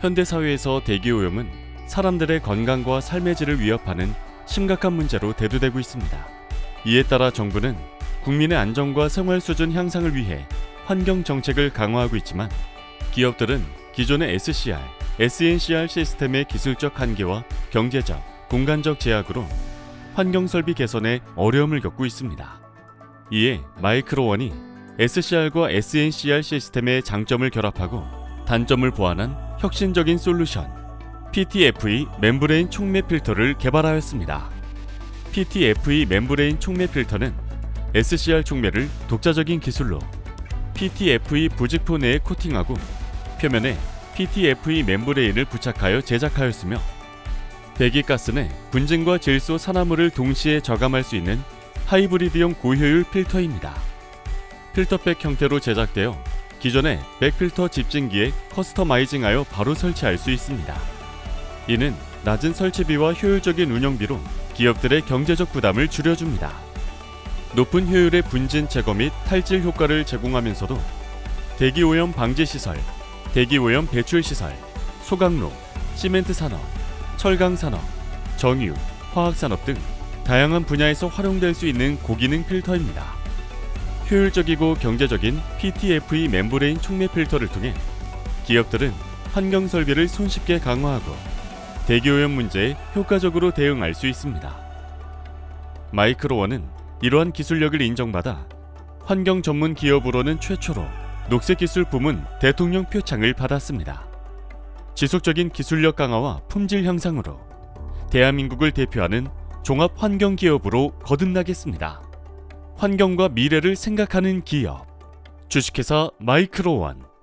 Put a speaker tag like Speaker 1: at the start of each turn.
Speaker 1: 현대 사회에서 대기 오염은 사람들의 건강과 삶의 질을 위협하는 심각한 문제로 대두되고 있습니다. 이에 따라 정부는 국민의 안전과 생활 수준 향상을 위해 환경 정책을 강화하고 있지만 기업들은 기존의 SCR, SNCR 시스템의 기술적 한계와 경제적, 공간적 제약으로 환경 설비 개선에 어려움을 겪고 있습니다. 이에 마이크로원이 SCR과 SNCR 시스템의 장점을 결합하고 단점을 보완한 혁신적인 솔루션 PTFE 멤브레인 촉매 필터를 개발하였습니다. PTFE 멤브레인 촉매 필터는 SCR 촉매를 독자적인 기술로 PTFE 부직포 내에 코팅하고 표면에 PTFE 멤브레인을 부착하여 제작하였으며 배기가스 내 분진과 질소 산화물을 동시에 저감할 수 있는 하이브리드형 고효율 필터입니다. 필터백 형태로 제작되어 기존의 백필터 집진기에 커스터마이징하여 바로 설치할 수 있습니다. 이는 낮은 설치비와 효율적인 운영비로 기업들의 경제적 부담을 줄여줍니다. 높은 효율의 분진 제거 및 탈질 효과를 제공하면서도 대기 오염 방지 시설, 대기 오염 배출 시설, 소각로, 시멘트 산업, 철강 산업, 정유, 화학 산업 등 다양한 분야에서 활용될 수 있는 고기능 필터입니다. 효율적이고 경제적인 PTFE 멤브레인 촉매 필터를 통해 기업들은 환경 설비를 손쉽게 강화하고 대기오염 문제에 효과적으로 대응할 수 있습니다. 마이크로원은 이러한 기술력을 인정받아 환경 전문 기업으로는 최초로 녹색 기술 부문 대통령 표창을 받았습니다. 지속적인 기술력 강화와 품질 향상으로 대한민국을 대표하는 종합 환경 기업으로 거듭나겠습니다. 환경과 미래를 생각하는 기업. 주식회사 마이크로원